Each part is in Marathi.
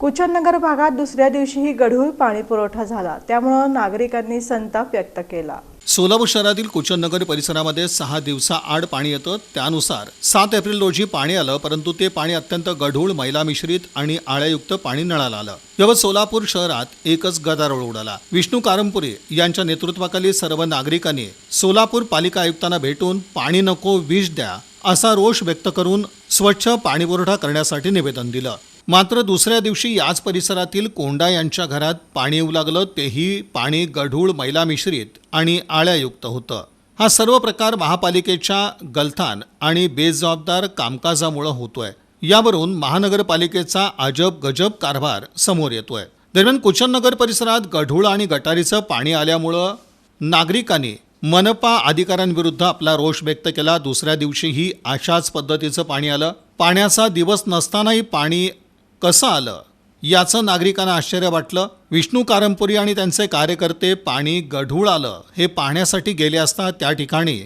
कुचननगर भागात दुसऱ्या दिवशीही गढूळ पाणी पुरवठा झाला. त्यामुळं नागरिकांनी संताप व्यक्त केला. सोलापूर शहरातील कुचननगर परिसरामध्ये सहा दिवसाआड पाणी येतं. त्यानुसार सात एप्रिल रोजी पाणी आलं परंतु ते पाणी अत्यंत गढूळ मैला मिश्रित आणि आळ्यायुक्त पाणी नळाला आलं. यावर सोलापूर शहरात एकच गदारोळ उडाला. विष्णू कारंपुरे यांच्या नेतृत्वाखाली सर्व नागरिकांनी सोलापूर पालिका आयुक्तांना भेटून पाणी नको विष द्या असा रोष व्यक्त करून स्वच्छ पाणीपुरवठा करण्यासाठी निवेदन दिलं. मात्र दुसऱ्या दिवशी याच परिसरातील कोंडा यांच्या घरात पाणी येऊ लागलं तेही पाणी गढूळ मैला मिश्रित आणि आळ्यायुक्त होतं. हा सर्व प्रकार महापालिकेच्या गलथान आणि बेजबाबदार कामकाजामुळं होतोय. यावरून महानगरपालिकेचा अजब गजब कारभार समोर येतोय. दरम्यान कुचननगर परिसरात गढूळ आणि गटारीचं पाणी आल्यामुळं नागरिकांनी मनपा अधिकाऱ्यांविरुद्ध आपला रोष व्यक्त केला. दुसऱ्या दिवशीही अशाच पद्धतीचं पाणी आलं. पाण्याचा दिवस नसतानाही पाणी कसं आलं? याचं नागरिकांना आश्चर्य वाटलं. विष्णू कारंपुरी आणि त्यांचे कार्यकर्ते पाणी गढूळ आलं. हे पाहण्यासाठी गेले असता त्या ठिकाणी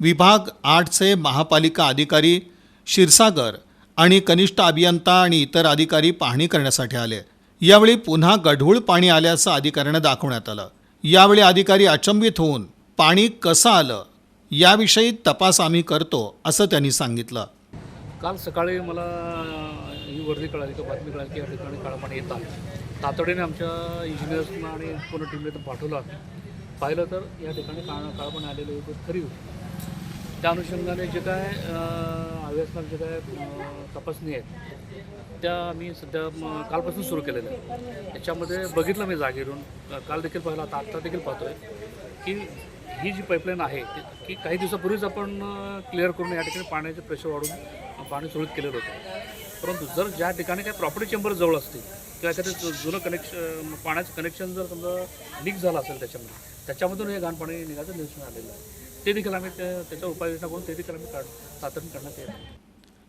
विभाग आठचे महापालिका अधिकारी क्षीरसागर आणि कनिष्ठ अभियंता आणि इतर अधिकारी पाहणी करण्यासाठी आले. यावेळी पुन्हा गढूळ पाणी आल्याचं अधिकाऱ्यांना दाखवण्यात आलं. यावेळी अधिकारी अचंबित होऊन पाणी कसं आलं? याविषयी तपास आम्ही करतो असं त्यांनी सांगितलं. काल सकाळी मला ही वर्दी कळाली किंवा बातमी कळाली की या ठिकाणी काळं येतात. तातडीने आमच्या इंजिनियर्सना आणि पूर्ण टीमने तर पाठवला. पाहिलं तर या ठिकाणी काळ काळं आलेले होते खरी होती. त्या अनुषंगाने जे काय अभ्यासनात जे काय तपासणी आहेत त्या मी सध्या कालपासून सुरू केलेल्या आहेत. त्याच्यामध्ये बघितलं मी जागेवरून. काल देखील पाहिलं आता आत्ता देखील पाहतोय की ही जी पाईपलाईन आहे की काही दिवसापूर्वीच आपण क्लिअर करून या ठिकाणी पाण्याचे प्रेशर वाढून पाणी सुरळीत केलेलं होतं. परंतु जर ज्या ठिकाणी काही प्रॉपर्टी चेंबर जवळ असतील किंवा एखादं जुनं कनेक्शन पाण्याचं कनेक्शन जर समजा लीक झालं असेल त्याच्यामध्ये त्याच्यामधून हे घाण पाणी निघायचं निरीक्षण आलेलं आहे. ते देखील आम्ही त्या- त्याच्या उपाययोजना करून ते देखील आम्ही काढ करण्यात येत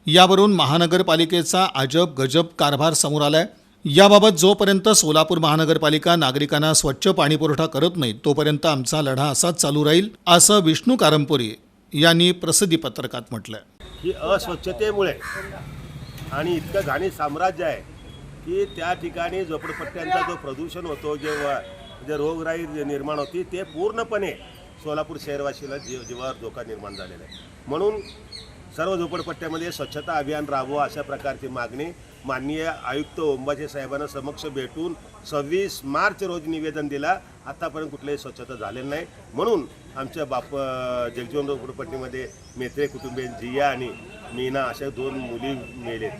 यावरून महानगरपालिकेचा अजब गजब कारभार समोर आलाय. याबाबत जोपर्यंत सोलापूर महानगरपालिका नागरिकांना स्वच्छ पाणीपुरवठा करत नाही तोपर्यंत आमचा लढा असाच चालू राहील असं विष्णू कारंपुरी यांनी प्रसिद्धी पत्रकात म्हटलं ही अस्वच्छतेमुळे आणि इतकं घाणी साम्राज्य आहे की त्या ठिकाणी झोपडपट्ट्यांचा जो प्रदूषण होतो जेव्हा जे रोगराई जे निर्माण होती ते पूर्णपणे सोलापूर शहरवासीला जीव जीवावर धोका निर्माण झालेला आहे. म्हणून सर्व झोपडपट्ट्यामध्ये स्वच्छता अभियान राबवा अशा प्रकारची मागणी माननीय आयुक्त ओंबाचे साहेबांना समक्ष भेटून सव्वीस मार्च रोजी निवेदन दिला. आत्तापर्यंत कुठलंही स्वच्छता झालेलं नाही. म्हणून आमच्या बाप जगजीवन झोपडपट्टीमध्ये मेत्रे कुटुंबीय जिया आणि मीना अशा दोन मुली मेलेत.